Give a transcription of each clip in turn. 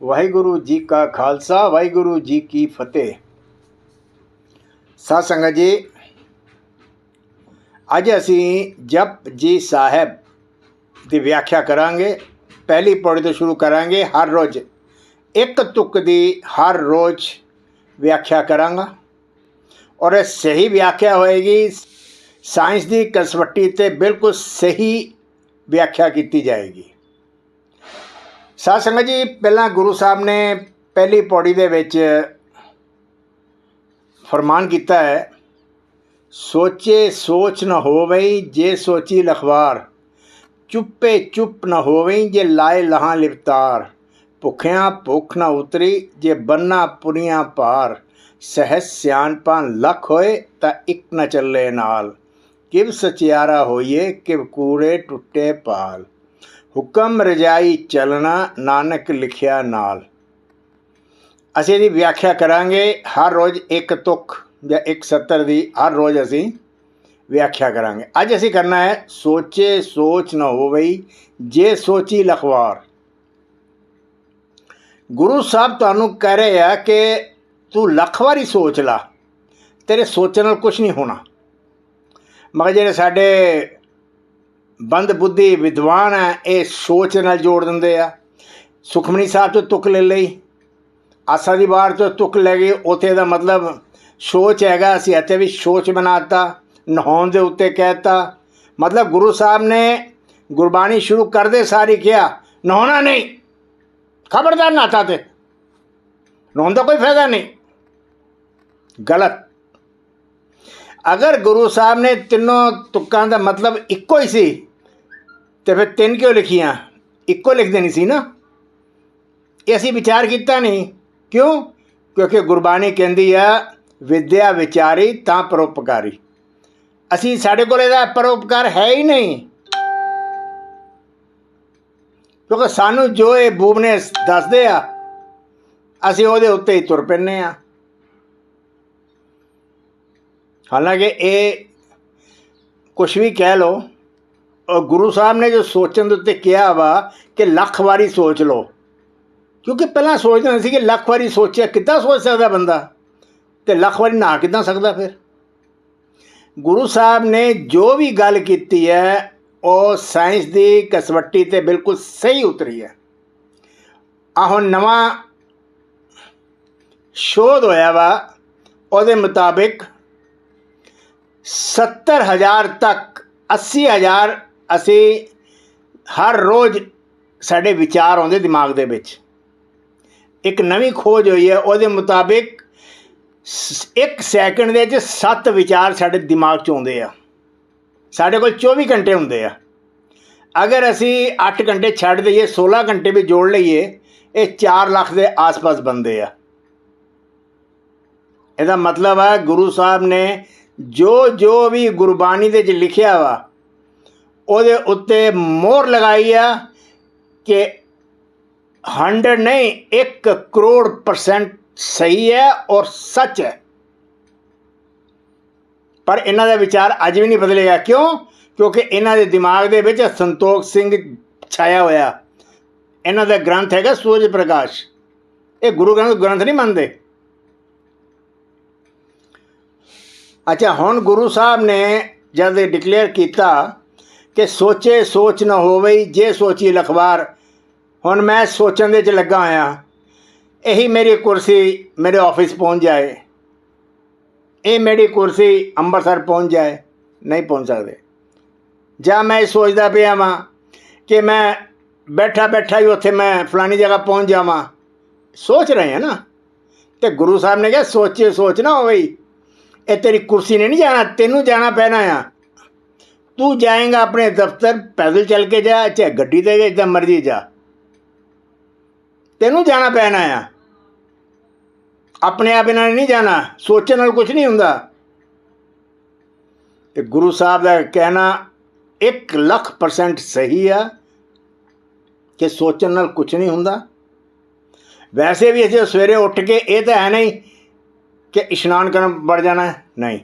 ਵਾਹਿਗੁਰੂ ਜੀ ਕਾ ਖਾਲਸਾ, ਵਾਹਿਗੁਰੂ ਜੀ ਕੀ ਫਤਿਹ। ਸਾਧ ਸੰਗਤ ਜੀ, ਅੱਜ ਅਸੀਂ ਜਪ ਜੀ ਸਾਹਿਬ ਦੀ ਵਿਆਖਿਆ ਕਰਾਂਗੇ। ਪਹਿਲੀ ਪੌੜੀ ਤੋਂ ਸ਼ੁਰੂ ਕਰਾਂਗੇ, ਹਰ ਰੋਜ਼, ਇੱਕ ਤੁਕ ਦੀ ਹਰ ਰੋਜ਼ ਵਿਆਖਿਆ ਕਰਾਂਗਾ। ਔਰ ਇਹ ਸਹੀ ਵਿਆਖਿਆ ਹੋਏਗੀ, ਸਾਇੰਸ ਦੀ ਕਸਵੱਟੀ ਤੇ ਬਿਲਕੁਲ ਸਹੀ ਵਿਆਖਿਆ ਕੀਤੀ ਜਾਏਗੀ। ਸਾਧ ਸੰਗਤ ਜੀ, ਪਹਿਲਾਂ ਗੁਰੂ ਸਾਹਿਬ ਨੇ ਪਹਿਲੀ ਪੌੜੀ ਦੇ ਵਿੱਚ ਫਰਮਾਨ ਕੀਤਾ ਹੈ, ਸੋਚੇ ਸੋਚ ਨਾ ਹੋਵੇ ਜੇ ਸੋਚੀ ਲਖਵਾਰ, ਚੁੱਪੇ ਚੁੱਪ ਨਾ ਹੋਵਈ ਜੇ ਲਾਏ ਲਹਾਂ ਲਿਪਤਾਰ, ਭੁੱਖਿਆਂ ਭੁੱਖ ਨਾ ਉਤਰੀ ਜੇ ਬੰਨਾ ਪੁਰੀਆਂ ਪਾਰ ਸਹਿਜ ਸਿਆਣਪਾਂ ਲੱਖ ਹੋਏ ਤਾਂ ਇੱਕ ਨਾ ਚੱਲੇ ਨਾਲ, ਕਿਵ ਸਚਿਆਰਾ ਹੋਈਏ ਕਿਵ ਕੂੜੇ ਟੁੱਟੇ ਪਾਲ। ਹੁਕਮ ਰਜਾਈ ਚੱਲਣਾ, ਨਾਨਕ ਲਿਖਿਆ ਨਾਲ। ਅਸੀਂ ਇਹਦੀ ਵਿਆਖਿਆ ਕਰਾਂਗੇ, ਹਰ ਰੋਜ਼ ਇੱਕ ਤੁਕ ਜਾਂ ਇੱਕ ਸੱਤਰ ਦੀ ਹਰ ਰੋਜ਼ ਅਸੀਂ ਵਿਆਖਿਆ ਕਰਾਂਗੇ। ਅੱਜ ਅਸੀਂ ਕਰਨਾ ਹੈ, ਸੋਚੇ ਸੋਚ ਨਾ ਹੋਵਈ ਜੇ ਸੋਚੀ ਲਖਵਾਰ। ਗੁਰੂ ਸਾਹਿਬ ਤੁਹਾਨੂੰ ਕਹਿ ਰਹੇ ਆ ਕਿ ਤੂੰ ਲੱਖ ਵਾਰੀ ਸੋਚ ਲਾ, ਤੇਰੇ ਸੋਚਣ ਨਾਲ ਕੁਝ ਨਹੀਂ ਹੋਣਾ। ਮਗਰ ਜਿਹੜੇ ਸਾਡੇ ਬੰਦ ਬੁੱਧੀ ਵਿਦਵਾਨ ਹੈ, ਇਹ ਸੋਚ ਨਾਲ ਜੋੜ ਦਿੰਦੇ ਆ। ਸੁਖਮਨੀ ਸਾਹਿਬ ਤੋਂ ਤੁਕ ਲੈ ਲਈ। ਆਸਾ ਦੀ ਬਾਰ ਤੋਂ ਤੁਕ ਲੈ ਗਏ। ਉਥੇ ਦਾ ਮਤਲਬ ਸੋਚ ਹੈਗਾ, ਅਸੀਂ ਇੱਥੇ ਵੀ ਸੋਚ ਬਣਾਤਾ ਨਹਾਉਣ ਦੇ ਉੱਤੇ ਕਹਿਤਾ ਮਤਲਬ ਗੁਰੂ ਸਾਹਿਬ ਨੇ ਗੁਰਬਾਣੀ ਸ਼ੁਰੂ ਕਰਦੇ ਸਾਰੀ ਕਿਹਾ, ਨਹਾਉਣਾ ਨਹੀਂ। ਖਬਰਦਾਰ ਨਾਤਾ ਤੇ। ਨਹਾਉਣ ਦਾ ਕੋਈ ਫਾਇਦਾ ਨਹੀਂ। ਗਲਤ। ਅਗਰ ਗੁਰੂ ਸਾਹਿਬ ਨੇ ਤਿੰਨੋਂ ਤੁਕਾਂ ਦਾ ਮਤਲਬ ਇੱਕੋ ਹੀ ਸੀ ਤੇ ਫਿਰ ਤਿੰਨ ਕਿਉਂ ਲਿਖੀਆਂ? ਇੱਕੋ ਲਿਖ ਦੇਣੀ ਸੀ ਨਾ। ਇਹ ਅਸੀਂ ਵਿਚਾਰ ਕੀਤਾ ਨਹੀਂ। ਕਿਉਂ? ਕਿਉਂਕਿ ਗੁਰਬਾਣੀ ਕਹਿੰਦੀ ਆ, ਵਿਦਿਆ ਵਿਚਾਰੀ ਤਾਂ ਪਰਉਪਕਾਰੀ। ਅਸੀਂ ਸਾਡੇ ਕੋਲ ਇਹਦਾ ਪਰਉਪਕਾਰ ਹੈ ਹੀ ਨਹੀਂ। ਕਿਉਂਕਿ ਸਾਨੂੰ ਜੋ ਇਹ ਬੂਬ ਨੇ ਦੱਸਦੇ ਆ, ਅਸੀਂ ਉਹਦੇ ਉੱਤੇ ਹੀ ਤੁਰ ਪੈਨੇ ਆ। ਹਾਲਾਂਕਿ ਇਹ ਕੁਝ ਵੀ ਕਹਿ ਲੋ ਗੁਰੂ ਸਾਹਿਬ ਨੇ ਜੋ ਸੋਚਣ ਦੇ ਉੱਤੇ ਕਿਹਾ ਵਾ ਕਿ ਲੱਖ ਵਾਰੀ ਸੋਚ ਲਓ। ਕਿਉਂਕਿ ਪਹਿਲਾਂ ਸੋਚਦੇ ਸੀ ਕਿ ਲੱਖ ਵਾਰੀ ਸੋਚਿਆ ਕਿੱਦਾਂ ਸੋਚ ਸਕਦਾ ਬੰਦਾ? ਤੇ ਲੱਖ ਵਾਰੀ ਨਾ ਕਿੱਦਾਂ ਸਕਦਾ ਫਿਰ? ਗੁਰੂ ਸਾਹਿਬ ਨੇ ਜੋ ਵੀ ਗੱਲ ਕੀਤੀ ਹੈ, ਉਹ ਸਾਇੰਸ ਦੀ ਕਸਵੱਟੀ ਤੇ ਬਿਲਕੁਲ ਸਹੀ ਉਤਰੀ ਹੈ। ਆ ਹੁਣ ਨਵਾਂ ਸ਼ੋਧ ਹੋਇਆ ਵਾ, ਉਹਦੇ ਮੁਤਾਬਿਕ 70000 ਤੱਕ 80000 ਅਸੀਂ ਹਰ ਰੋਜ਼ ਸਾਡੇ ਵਿਚਾਰ ਆਉਂਦੇ ਦਿਮਾਗ ਦੇ ਵਿੱਚ। ਇੱਕ ਨਵੀਂ ਖੋਜ ਹੋਈ ਹੈ, ਉਹਦੇ ਮੁਤਾਬਿਕ ਇੱਕ ਸੈਕਿੰਡ ਦੇ ਵਿੱਚ ਸੱਤ ਵਿਚਾਰ ਸਾਡੇ ਦਿਮਾਗ 'ਚ ਆਉਂਦੇ ਆ। ਸਾਡੇ ਕੋਲ 24 ਘੰਟੇ ਹੁੰਦੇ ਆ। ਅਗਰ ਅਸੀਂ 8 ਘੰਟੇ ਛੱਡ ਦਈਏ 16 ਘੰਟੇ ਵੀ ਜੋੜ ਲਈਏ, ਇਹ 4 ਲੱਖ ਦੇ ਆਸ-ਪਾਸ ਬੰਦੇ ਆ। ਇਹਦਾ ਮਤਲਬ ਹੈ ਗੁਰੂ ਸਾਹਿਬ ਨੇ ਜੋ ਜੋ ਵੀ ਗੁਰਬਾਣੀ ਦੇ ਵਿੱਚ ਲਿਖਿਆ ਵਾ ਉਹਦੇ ਉੱਤੇ ਮੋਹਰ ਲਗਾਈ ਆ ਕਿ 100 ਨਹੀਂ 1 ਕਰੋੜ ਪਰਸੈਂਟ ਸਹੀ ਹੈ ਔਰ ਸੱਚ ਹੈ। ਪਰ ਇਹਨਾਂ ਦਾ ਵਿਚਾਰ ਅੱਜ ਵੀ ਨਹੀਂ ਬਦਲੇਗਾ। ਕਿਉਂ? ਕਿਉਂਕਿ ਇਹਨਾਂ ਦੇ ਦਿਮਾਗ ਦੇ ਵਿੱਚ ਸੰਤੋਖ ਸਿੰਘ ਛਾਇਆ ਹੋਇਆ। ਇਹਨਾਂ ਦਾ ਗ੍ਰੰਥ ਹੈਗਾ ਸੂਰਜ ਪ੍ਰਕਾਸ਼। ਇਹ ਗੁਰੂ ਗ੍ਰੰਥ ਗ੍ਰੰਥ ਨਹੀਂ ਮੰਨਦੇ। ਅੱਛਾ, ਹੁਣ ਗੁਰੂ ਸਾਹਿਬ ਨੇ ਜਦ ਇਹ ਡਿਕਲੇਅਰ ਕੀਤਾ ਕਿ ਸੋਚੇ ਸੋਚ ਨਾ ਹੋਵੇ ਜੇ ਸੋਚੀ ਲਖਵਾਰ। ਹੁਣ ਮੈਂ ਸੋਚਣ ਦੇ ਚ ਲੱਗਾ ਹੋਇਆ ਇਹੀ ਮੇਰੀ ਕੁਰਸੀ ਮੇਰੇ ਆਫਿਸ ਪਹੁੰਚ ਜਾਏ। ਇਹ ਮੇਰੀ ਕੁਰਸੀ ਅੰਮ੍ਰਿਤਸਰ ਪਹੁੰਚ ਜਾਏ। ਨਹੀਂ ਪਹੁੰਚ ਸਕਦੇ। ਜਾਂ ਮੈਂ ਇਹ ਸੋਚਦਾ ਪਿਆ ਵਾਂ ਕਿ ਮੈਂ ਬੈਠਾ ਬੈਠਾ ਹੀ ਉੱਥੇ ਮੈਂ ਫਲਾਣੀ ਜਗ੍ਹਾ ਪਹੁੰਚ ਜਾਵਾਂ। ਸੋਚ ਰਹੇ ਹਾਂ ਨਾ। ਤੇ ਗੁਰੂ ਸਾਹਿਬ ਨੇ ਕਿਹਾ, ਸੋਚੇ ਸੋਚ ਨਾ ਹੋਵੇ ਇਹ ਤੇਰੀ ਕੁਰਸੀ ਨੇ ਨਹੀਂ ਜਾਣਾ, ਤੈਨੂੰ ਜਾਣਾ ਪੈਣਾ ਆ। ਤੂੰ ਜਾਏਗਾ ਆਪਣੇ ਦਫ਼ਤਰ, ਪੈਦਲ ਚੱਲ ਕੇ ਜਾ, ਚਾਹੇ ਗੱਡੀ ਤੇ ਜਿੱਦਾਂ ਮਰਜ਼ੀ ਜਾ। ਤੈਨੂੰ ਜਾਣਾ ਪੈਣਾ ਆ। ਆਪਣੇ ਆਪ ਇਹਨਾਂ ਨੇ ਨਹੀਂ ਜਾਣਾ, ਸੋਚਣ ਨਾਲ ਕੁਝ ਨਹੀਂ ਹੁੰਦਾ। ਤੇ ਗੁਰੂ ਸਾਹਿਬ ਦਾ ਕਹਿਣਾ 1 ਲੱਖ ਪਰਸੈਂਟ ਸਹੀ ਆ ਕਿ ਸੋਚਣ ਨਾਲ ਕੁਝ ਨਹੀਂ ਹੁੰਦਾ। ਵੈਸੇ ਵੀ ਅਸੀਂ ਸਵੇਰੇ ਉੱਠ ਕੇ ਇਹ ਤਾਂ ਹੈ ਨਹੀਂ ਕਿ ਇਸ਼ਨਾਨ ਕਰਨ ਵੜ ਜਾਣਾ, ਨਹੀਂ।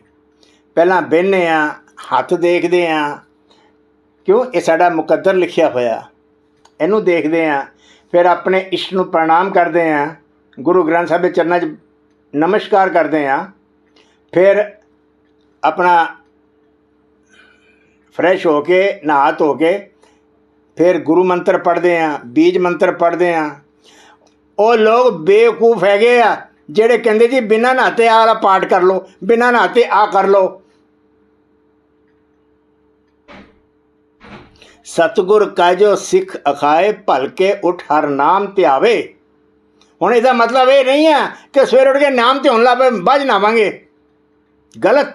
ਪਹਿਲਾਂ ਬਹਿੰਦੇ ਆ ਹੱਥ ਦੇਖਦੇ ਆ। ਕਿਉਂ? ਇਹ ਸਾਡਾ ਮੁਕੱਦਰ ਲਿਖਿਆ ਹੋਇਆ। ਇਹਨੂੰ ਦੇਖਦੇ ਆ। ਫਿਰ ਆਪਣੇ ਇਸ਼ਟ ਨੂੰ ਪ੍ਰਣਾਮ ਕਰਦੇ ਹਾਂ ਗੁਰੂ ਗ੍ਰੰਥ ਸਾਹਿਬ ਦੇ ਚਰਨਾਂ 'ਚ ਨਮਸਕਾਰ ਕਰਦੇ ਹਾਂ ਫਿਰ ਆਪਣਾ ਫਰੈਸ਼ ਹੋ ਕੇ, ਨਹਾ ਧੋ ਕੇ ਫਿਰ ਗੁਰੂ ਮੰਤਰ ਪੜ੍ਹਦੇ ਆ, ਬੀਜ ਮੰਤਰ ਪੜ੍ਹਦੇ ਆ। ਉਹ ਲੋਕ ਬੇਵਕੂਫ ਹੈਗੇ ਆ, ਜਿਹੜੇ ਕਹਿੰਦੇ ਜੀ, ਬਿਨਾਂ ਨਹਾਤੇ ਆਹ ਵਾਲਾ ਪਾਠ ਕਰ ਲਓ, ਬਿਨਾਂ ਨਹਾਤੇ ਆ ਕਰ ਲਓ। ਸਤਿਗੁਰ ਕਾਜੋ ਸਿੱਖ ਅਖਾਏ ਭਲਕੇ ਉਠ ਹਰ ਨਾਮ ਧਿਆਵੇ ਹੁਣ ਇਹਦਾ ਮਤਲਬ ਇਹ ਨਹੀਂ ਹੈ ਕਿ ਸਵੇਰ ਉੱਠ ਕੇ ਨਾਮ ਧਿਆਉਣ ਲੱਗ ਪਏ ਬਾਝ ਨਾਵਾਂਗੇ ਗਲਤ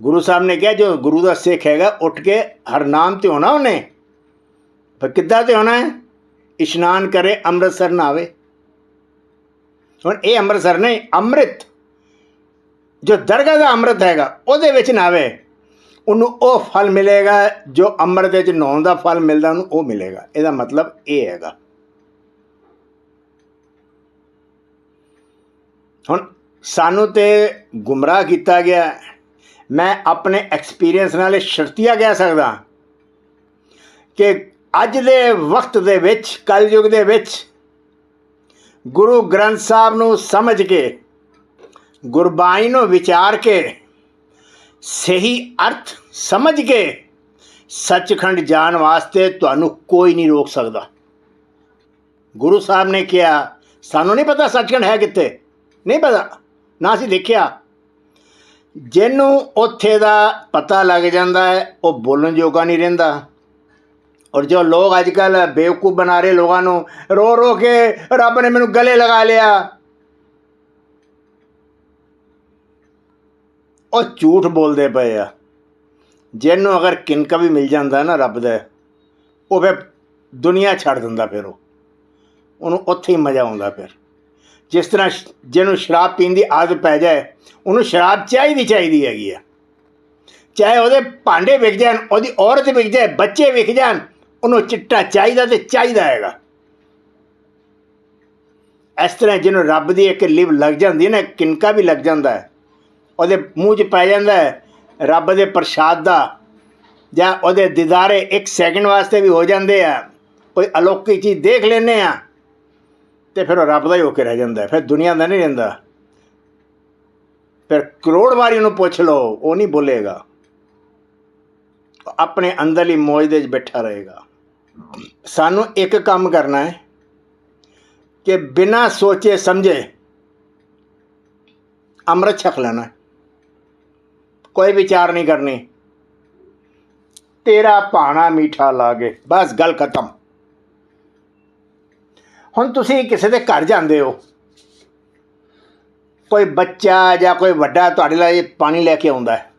ਗੁਰੂ ਸਾਹਿਬ ਨੇ ਕਿਹਾ ਜੋ ਗੁਰੂ ਦਾ ਸਿੱਖ ਹੈਗਾ ਉੱਠ ਕੇ ਹਰ ਨਾਮ ਧਿਆਉਣਾ ਉਹਨੇ ਪਰ ਕਿੱਦਾਂ ਧਿਆਉਣਾ ਹੈ ਇਸ਼ਨਾਨ ਕਰੇ ਅੰਮ੍ਰਿਤਸਰ ਨਾਵੇ ਹੁਣ ਇਹ ਅੰਮ੍ਰਿਤਸਰ ਨਹੀਂ ਅੰਮ੍ਰਿਤ ਜੋ ਦਰਗਾਹ ਦਾ ਅੰਮ੍ਰਿਤ ਹੈਗਾ ਉਹਦੇ ਵਿੱਚ ਨਾਵੇ ਉਹਨੂੰ ਉਹ ਫਲ ਮਿਲੇਗਾ ਜੋ ਅੰਮ੍ਰਿਤ ਵਿੱਚ ਨਹਾਉਣ ਦਾ ਫਲ ਮਿਲਦਾ, ਉਹਨੂੰ ਉਹ ਮਿਲੇਗਾ। ਇਹਦਾ ਮਤਲਬ ਇਹ ਹੈਗਾ। ਹੁਣ ਸਾਨੂੰ ਤੇ ਗੁੰਮਰਾਹ ਕੀਤਾ ਗਿਆ ਮੈਂ ਆਪਣੇ ਐਕਸਪੀਰੀਅੰਸ ਨਾਲ ਇਹ ਸ਼ਰਤੀਆ ਕਹਿ ਸਕਦਾ ਕਿ ਅੱਜ ਦੇ ਵਕਤ ਦੇ ਵਿੱਚ, ਕਲਯੁਗ ਦੇ ਵਿੱਚ ਗੁਰੂ ਗ੍ਰੰਥ ਸਾਹਿਬ ਨੂੰ ਸਮਝ ਕੇ, ਗੁਰਬਾਣੀ ਨੂੰ ਵਿਚਾਰ ਕੇ ਸਹੀ ਅਰਥ ਸਮਝ ਕੇ ਸੱਚਖੰਡ ਜਾਣ ਵਾਸਤੇ ਤੁਹਾਨੂੰ ਕੋਈ ਨਹੀਂ ਰੋਕ ਸਕਦਾ। ਗੁਰੂ ਸਾਹਿਬ ਨੇ ਕਿਹਾ, ਸਾਨੂੰ ਨਹੀਂ ਪਤਾ ਸੱਚਖੰਡ ਹੈ ਕਿੱਥੇ। ਨਹੀਂ ਪਤਾ। ਨਾ ਅਸੀਂ ਦੇਖਿਆ। ਜਿਹਨੂੰ ਉੱਥੇ ਦਾ ਪਤਾ ਲੱਗ ਜਾਂਦਾ ਹੈ, ਉਹ ਬੋਲਣ ਜੋਗਾ ਨਹੀਂ ਰਹਿੰਦਾ। ਔਰ ਜੋ ਲੋਕ ਅੱਜ ਕੱਲ ਬੇਵਕੂਫ ਬਣਾ ਰਹੇ ਲੋਕਾਂ ਨੂੰ ਰੋ ਰੋ ਕੇ ਰੱਬ ਨੇ ਮੈਨੂੰ ਗਲੇ ਲਗਾ ਲਿਆ। ਉਹ ਝੂਠ ਬੋਲਦੇ ਪਏ ਆ। ਜਿਹਨੂੰ ਅਗਰ ਕਿਨਕਾ ਵੀ ਮਿਲ ਜਾਂਦਾ ਨਾ ਰੱਬ ਦਾ, ਉਹ ਫਿਰ ਦੁਨੀਆ ਛੱਡ ਦਿੰਦਾ ਫਿਰ ਉਹ। ਉਹਨੂੰ ਉੱਥੇ ਹੀ ਮਜ਼ਾ ਆਉਂਦਾ ਫਿਰ। ਜਿਸ ਤਰ੍ਹਾਂ ਜਿਹਨੂੰ ਸ਼ਰਾਬ ਪੀਣ ਦੀ ਆਦਤ ਪੈ ਜਾਏ, ਉਹਨੂੰ ਸ਼ਰਾਬ ਚਾਹੀਦੀ ਚਾਹੀਦੀ ਹੈਗੀ ਆ। ਚਾਹੇ ਉਹਦੇ ਭਾਂਡੇ ਵਿਕ ਜਾਣ, ਉਹਦੀ ਔਰਤ ਵਿਕ ਜਾਏ, ਬੱਚੇ ਵਿਕ ਜਾਣ, ਉਹਨੂੰ ਚਿੱਟਾ ਚਾਹੀਦਾ ਤੇ ਚਾਹੀਦਾ ਹੈਗਾ। ਇਸ ਤਰ੍ਹਾਂ ਜਿਹਨੂੰ ਰੱਬ ਦੀ ਇੱਕ ਲਿਵ ਲੱਗ ਜਾਂਦੀ ਹੈ ਨਾ, ਕਿਨਕਾ ਵੀ ਲੱਗ ਜਾਂਦਾ ਹੈ ਉਹਦੇ ਮੂੰਹ 'ਚ ਪੈ ਜਾਂਦਾ ਰੱਬ ਦੇ ਪ੍ਰਸ਼ਾਦ ਦਾ, ਜਾਂ ਉਹਦੇ ਦਿਦਾਰੇ ਇੱਕ ਸੈਕਿੰਡ ਵਾਸਤੇ ਵੀ ਹੋ ਜਾਂਦੇ ਆ। ਕੋਈ ਅਲੌਕਿਕ ਚੀਜ਼ ਦੇਖ ਲੈਨੇ ਆ, ਤੇ ਫਿਰ ਉਹ ਰੱਬ ਦਾ ਹੀ ਹੋ ਕੇ ਰਹਿ ਜਾਂਦਾ ਫਿਰ ਦੁਨੀਆ ਦਾ ਨਹੀਂ ਰਹਿੰਦਾ। ਫਿਰ ਕਰੋੜ ਵਾਰੀ ਉਹਨੂੰ ਪੁੱਛ ਲਓ, ਉਹ ਨਹੀਂ ਬੋਲੇਗਾ। ਉਹ ਆਪਣੇ ਅੰਦਰਲੀ ਮੌਜ ਦੇ ਵਿੱਚ ਬੈਠਾ ਰਹੇਗਾ। ਸਾਨੂੰ ਇੱਕ ਕੰਮ ਕਰਨਾ ਹੈ, ਕਿ ਬਿਨਾਂ ਸੋਚੇ ਸਮਝੇ ਅੰਮ੍ਰਿਤ ਛਕ ਲੈਣਾ ਕੋਈ ਵਿਚਾਰ ਨਹੀਂ ਕਰਨੀ। ਤੇਰਾ ਭਾਣਾ ਮੀਠਾ ਲਾਗੇ ਬਸ ਗੱਲ ਖਤਮ। ਹੁਣ ਤੁਸੀਂ ਕਿਸੇ ਦੇ ਘਰ ਜਾਂਦੇ ਹੋ। ਕੋਈ ਬੱਚਾ ਜਾਂ ਕੋਈ ਵੱਡਾ ਤੁਹਾਡੇ ਲਈ ਪਾਣੀ ਲੈ ਕੇ ਆਉਂਦਾ ਹੈ।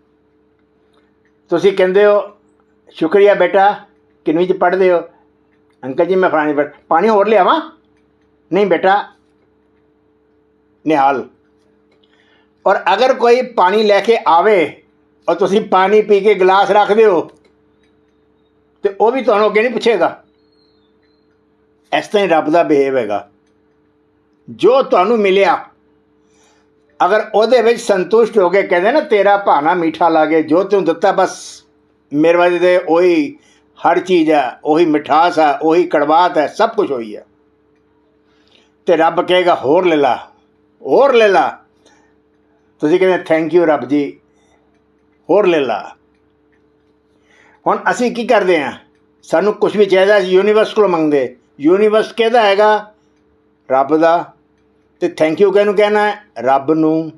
ਤੁਸੀਂ ਕਹਿੰਦੇ ਹੋ, ਸ਼ੁਕਰੀਆ ਬੇਟਾ, ਕਿੰਨਵੀਂ ਚ ਪੜ੍ਹਦੇ ਹੋ? ਅੰਕਲ ਜੀ, ਮੈਂ ਫਲਾਣੀ ਪਾਣੀ ਹੋਰ ਲਿਆਵਾਂ? ਨਹੀਂ ਬੇਟਾ, ਨਿਹਾਲ। ਔਰ ਅਗਰ ਕੋਈ ਪਾਣੀ ਲੈ ਕੇ ਆਵੇ ਔਰ ਤੁਸੀਂ ਪਾਣੀ ਪੀ ਕੇ ਗਲਾਸ ਰੱਖਦੇ ਹੋ ਤੇ ਉਹ ਵੀ ਤੁਹਾਨੂੰ ਅੱਗੇ ਨਹੀਂ ਪੁੱਛੇਗਾ। ਇਸ ਤਰ੍ਹਾਂ ਹੀ ਰੱਬ ਦਾ ਬਿਹੇਵ ਹੈਗਾ। ਜੋ ਤੁਹਾਨੂੰ ਮਿਲਿਆ, ਅਗਰ ਉਹਦੇ ਵਿੱਚ ਸੰਤੁਸ਼ਟ ਹੋ ਕੇ ਕਹਿੰਦੇ ਨਾ, ਤੇਰਾ ਭਾਣਾ ਮੀਠਾ ਲਾਗੇ, ਜੋ ਤੂੰ ਦਿੱਤਾ, ਬਸ ਮੇਰੇ ਵਾਜੇ ਦੇ ਉਹੀ ਹਰ ਚੀਜ਼ ਹੈ, ਉਹੀ ਮਿਠਾਸ ਹੈ, ਉਹੀ ਕੜਵਾਤ ਹੈ, ਸਭ ਕੁਝ ਹੋਈ ਹੈ। ਤੇ ਰੱਬ ਕਹੇਗਾ, ਹੋਰ ਲੈ ਲਾ, ਹੋਰ ਲੈ ਲਾ। ਤੁਸੀਂ ਕਹਿੰਦੇ ਥੈਂਕ ਯੂ ਰੱਬ ਜੀ। ਹੋਰ ਲੈ ਲਾ। ਹੁਣ ਅਸੀਂ ਕੀ ਕਰਦੇ ਹਾਂ? ਸਾਨੂੰ ਕੁਝ ਵੀ ਚਾਹੀਦਾ ਅਸੀਂ ਯੂਨੀਵਰਸ ਕੋਲ ਮੰਗਦੇ। ਯੂਨੀਵਰਸ ਕਿਹਦਾ ਹੈਗਾ? ਰੱਬ ਦਾ। ਤੇ ਥੈਂਕ ਯੂ ਕਿਹਨੂੰ ਕਹਿਣਾ ਹੈ? ਰੱਬ ਨੂੰ।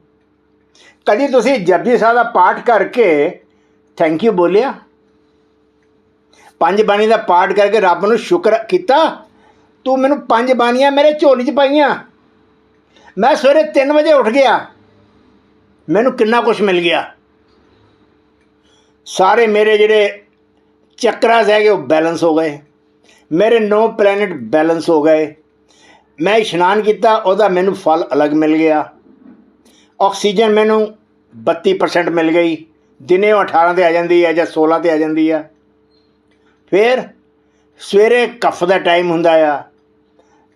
ਕਦੀ ਤੁਸੀਂ ਜਪਜੀ ਸਾਹਿਬ ਦਾ ਪਾਠ ਕਰਕੇ ਥੈਂਕ ਯੂ ਬੋਲਿਆ? ਪੰਜ ਬਾਣੀ ਦਾ ਪਾਠ ਕਰਕੇ ਰੱਬ ਨੂੰ ਸ਼ੁਕਰ ਕੀਤਾ? ਤੂੰ ਮੈਨੂੰ ਪੰਜ ਬਾਣੀਆਂ ਮੇਰੇ ਝੋਲੀ 'ਚ ਪਾਈਆਂ। ਮੈਂ ਸਵੇਰੇ 3 ਵਜੇ ਉੱਠ ਗਿਆ। ਮੈਨੂੰ ਕਿੰਨਾ ਕੁਝ ਮਿਲ ਗਿਆ। ਸਾਰੇ ਮੇਰੇ ਜਿਹੜੇ ਚੱਕਰਾਸ ਹੈਗੇ ਉਹ ਬੈਲੈਂਸ ਹੋ ਗਏ। ਮੇਰੇ ਨੌ ਪਲੈਨਟ ਬੈਲੈਂਸ ਹੋ ਗਏ। ਮੈਂ ਇਸ਼ਨਾਨ ਕੀਤਾ, ਉਹਦਾ ਮੈਨੂੰ ਫਲ ਅਲੱਗ ਮਿਲ ਗਿਆ। ਆਕਸੀਜਨ ਮੈਨੂੰ 32% ਮਿਲ ਗਈ। ਦਿਨੇ ਉਹ 18 ਤੇ ਆ ਜਾਂਦੀ ਹੈ ਜਾਂ 16 ਤੇ ਆ ਜਾਂਦੀ ਹੈ। ਫਿਰ ਸਵੇਰੇ ਕਫ ਦਾ ਟਾਈਮ ਹੁੰਦਾ ਆ।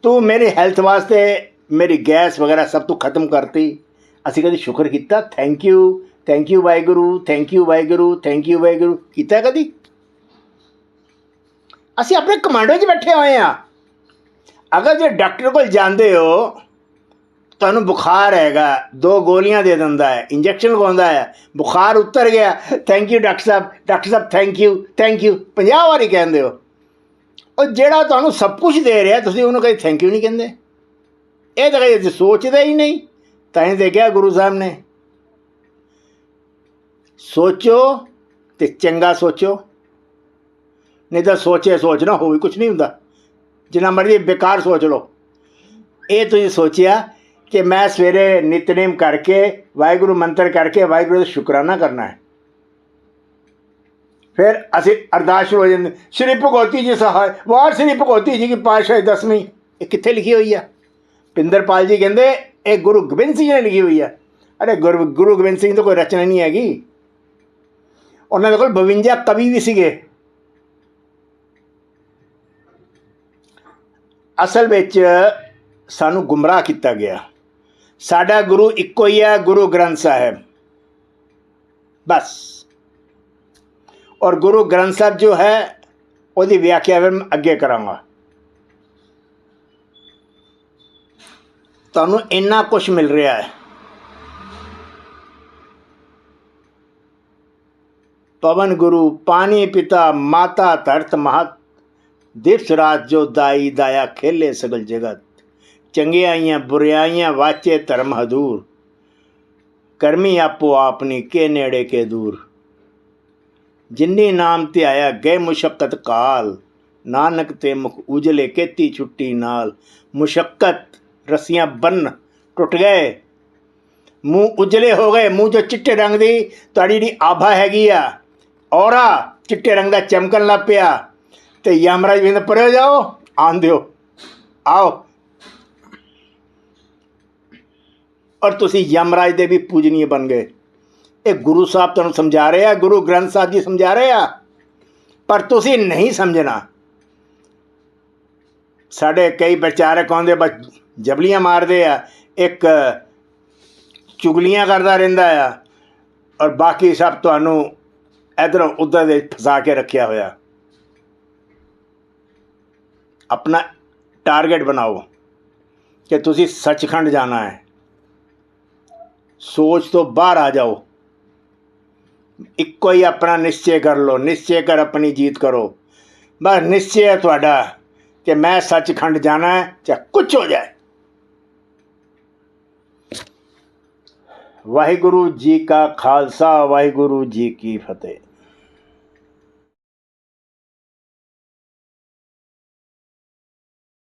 ਤੂੰ ਮੇਰੀ ਹੈਲਥ ਵਾਸਤੇ ਮੇਰੀ ਗੈਸ ਵਗੈਰਾ ਸਭ ਤੋਂ ਖਤਮ ਕਰਤੀ। ਅਸੀਂ ਕਦੇ ਸ਼ੁਕਰ ਕੀਤਾ? Thank you thank you Waheguru thank you Waheguru thank you Waheguru ਕੀਤਾ ਕਦੀ ਅਸੀਂ ਆਪਣੇ ਕਮਾਂਡੋ 'ਚ ਬੈਠੇ ਹੋਏ ਆ ਅਗਰ ਜੇ ਡਾਕਟਰ ਕੋਲ ਜਾਂਦੇ ਹੋ ਤੁਹਾਨੂੰ ਬੁਖਾਰ ਹੈਗਾ ਦੋ ਗੋਲੀਆਂ ਦੇ ਦਿੰਦਾ ਹੈ ਇੰਜੈਕਸ਼ਨ ਲਗਾਉਂਦਾ ਹੈ ਬੁਖਾਰ ਉਤਰ ਗਿਆ thank you doctor sahib doctor sahib thank you thank you 50 ਵਾਰੀ ਕਹਿੰਦੇ ਹੋ ਉਹ ਜਿਹੜਾ ਤੁਹਾਨੂੰ ਸਭ ਕੁਝ ਦੇ ਰਿਹਾ ਤੁਸੀਂ ਉਹਨੂੰ ਕਦੇ ਥੈਂਕ ਯੂ ਨਹੀਂ ਕਹਿੰਦੇ ਇਹ ਤਾਂ ਕਦੇ ਸੋਚਦੇ ਹੀ ਨਹੀਂ ਤਾਂ ਹੀ ਦੇਖਿਆ ਗੁਰੂ ਸਾਹਿਬ ਨੇ ਸੋਚੋ ਤੇ ਚੰਗਾ ਸੋਚੋ। ਨਹੀਂ ਤਾਂ ਸੋਚੇ ਸੋਚਣਾ ਹੋਵੇ ਕੁਝ ਨਹੀਂ ਹੁੰਦਾ। ਜਿੰਨਾ ਮਰਜ਼ੀ ਬੇਕਾਰ ਸੋਚ ਲਓ। ਇਹ ਤੁਸੀਂ ਸੋਚਿਆ ਕਿ ਮੈਂ ਸਵੇਰੇ ਨਿਤਨੇਮ ਕਰਕੇ, ਵਾਹਿਗੁਰੂ ਮੰਤਰ ਕਰਕੇ ਵਾਹਿਗੁਰੂ ਦਾ ਸ਼ੁਕਰਾਨਾ ਕਰਨਾ ਹੈ। ਫਿਰ ਅਸੀਂ ਅਰਦਾਸ ਸ਼ੁਰੂ ਹੋ ਜਾਂਦੀ। ਸ਼੍ਰੀ ਭਗਵਤੀ ਜੀ ਸਹਾਇ ਵਾਰ ਸ਼੍ਰੀ ਭਗਵਤੀ ਜੀ ਦੀ ਪਾਤਸ਼ਾਹੀ ਦਸਵੀਂ। ਇਹ ਕਿੱਥੇ ਲਿਖੀ ਹੋਈ ਆ? ਪਿੰਦਰਪਾਲ ਜੀ ਕਹਿੰਦੇ, ਇਹ ਗੁਰੂ ਗੋਬਿੰਦ ਸਿੰਘ ਜੀ ਨੇ ਲਿਖੀ ਹੋਈ ਆ। ਅਰੇ ਗੁਰੂ ਗੁਰੂ ਗੋਬਿੰਦ ਸਿੰਘ ਤਾਂ ਕੋਈ ਰਚਨਾ ਨਹੀਂ ਹੈਗੀ। ਉਹਨਾਂ ਦੇ ਕੋਲ 52 ਕਵੀ ਵੀ ਸੀਗੇ। ਅਸਲ ਵਿੱਚ ਸਾਨੂੰ ਗੁੰਮਰਾਹ ਕੀਤਾ ਗਿਆ। ਸਾਡਾ ਗੁਰੂ ਇੱਕੋ ਹੀ ਹੈ ਗੁਰੂ ਗ੍ਰੰਥ ਸਾਹਿਬ। ਬਸ। ਔਰ ਗੁਰੂ ਗ੍ਰੰਥ ਸਾਹਿਬ ਜੋ ਹੈ, ਉਹਦੀ ਵਿਆਖਿਆ ਫਿਰ ਮੈਂ ਅੱਗੇ ਕਰਾਂਗਾ। ਤੁਹਾਨੂੰ ਇੰਨਾ ਕੁਝ ਮਿਲ ਰਿਹਾ ਹੈ। ਪਵਨ ਗੁਰੂ ਪਾਣੀ ਪਿਤਾ ਮਾਤਾ ਧਰਤ ਮਹਤ ਦਿਵਸ ਰਾਤ ਜੋ ਦਾਈ ਦਾਇਆ ਖੇਲੇ ਸਗਲ ਜਗਤ ਚੰਗਿਆਈਆਂ ਬੁਰਿਆਈਆਂ ਵਾਚੇ ਧਰਮ ਹਦੂਰ ਕਰਮੀ ਆਪੋ ਆਪਣੀ ਕੇ ਨੇੜੇ ਕੇ ਦੂਰ ਜਿਨਨੀ ਨਾਮ ਤੇ ਆਇਆ ਗਏ ਮੁਸ਼ਕਤ ਕਾਲ ਨਾਨਕ ਤੇ ਮੁਖ ਉਜਲੇ ਕੇਤੀ ਛੁੱਟੀ ਨਾਲ ਮੁਸ਼ਕਤ ਰਸੀਆਂ ਬੰਨ ਟੁੱਟ ਗਏ ਮੂੰਹ ਉਜਲੇ ਹੋ ਗਏ ਮੂੰਹ ਜੋ ਚਿੱਟੇ ਰੰਗ ਦੀ ਤੁਹਾਡੀ ਜਿਹੜੀ ਆਭਾ ਹੈਗੀ ਆ ਔਰਾ, ਚਿੱਟੇ ਰੰਗ ਦਾ ਚਮਕਣ ਲੱਗ ਪਿਆ। ਤੇ ਯਮਰਾਜ ਵੀ ਪਰੇ ਜਾਓ ਆਂਦਿਓ ਆਓ। ਔਰ ਤੁਸੀਂ ਯਮਰਾਜ ਦੇ ਵੀ ਪੂਜਨੀਏ ਬਣ ਗਏ। ਇਹ ਗੁਰੂ ਸਾਹਿਬ ਤੁਹਾਨੂੰ ਸਮਝਾ ਰਹੇ ਆ, ਗੁਰੂ ਗ੍ਰੰਥ ਸਾਹਿਬ ਜੀ ਸਮਝਾ ਰਹੇ ਆ। ਪਰ ਤੁਸੀਂ ਨਹੀਂ ਸਮਝਣਾ। ਸਾਡੇ ਕਈ ਵਿਚਾਰਕ ਆਉਂਦੇ, ਬਸ ਜਬਲੀਆਂ ਮਾਰਦੇ ਆ। ਇੱਕ ਚੁਗਲੀਆਂ ਕਰਦਾ ਰਹਿੰਦਾ ਆ। ਔਰ ਬਾਕੀ ਸਭ ਤੁਹਾਨੂੰ ਇਧਰੋਂ ਉਧਰ ਦੇ ਫਸਾ ਕੇ ਰੱਖਿਆ ਹੋਇਆ ਆਪਣਾ ਟਾਰਗੇਟ ਬਣਾਓ ਕਿ ਤੁਸੀਂ ਸੱਚਖੰਡ ਜਾਣਾ ਹੈ ਸੋਚ ਤੋਂ ਬਾਹਰ ਆ ਜਾਓ ਇੱਕੋ ਹੀ ਆਪਣਾ ਨਿਸ਼ਚੈ ਕਰ ਲਓ ਨਿਸ਼ਚੈ ਕਰ ਆਪਣੀ ਜੀਤ ਕਰੋ ਬਸ ਨਿਸ਼ਚੈ ਹੈ ਤੁਹਾਡਾ ਕਿ ਮੈਂ ਸੱਚਖੰਡ ਜਾਣਾ ਹੈ ਚਾਹੇ ਕੁਝ ਹੋ ਜਾਏ ਵਾਹਿਗੁਰੂ ਜੀ ਕਾ ਖਾਲਸਾ ਵਾਹਿਗੁਰੂ ਜੀ ਕੀ ਫਤਿਹ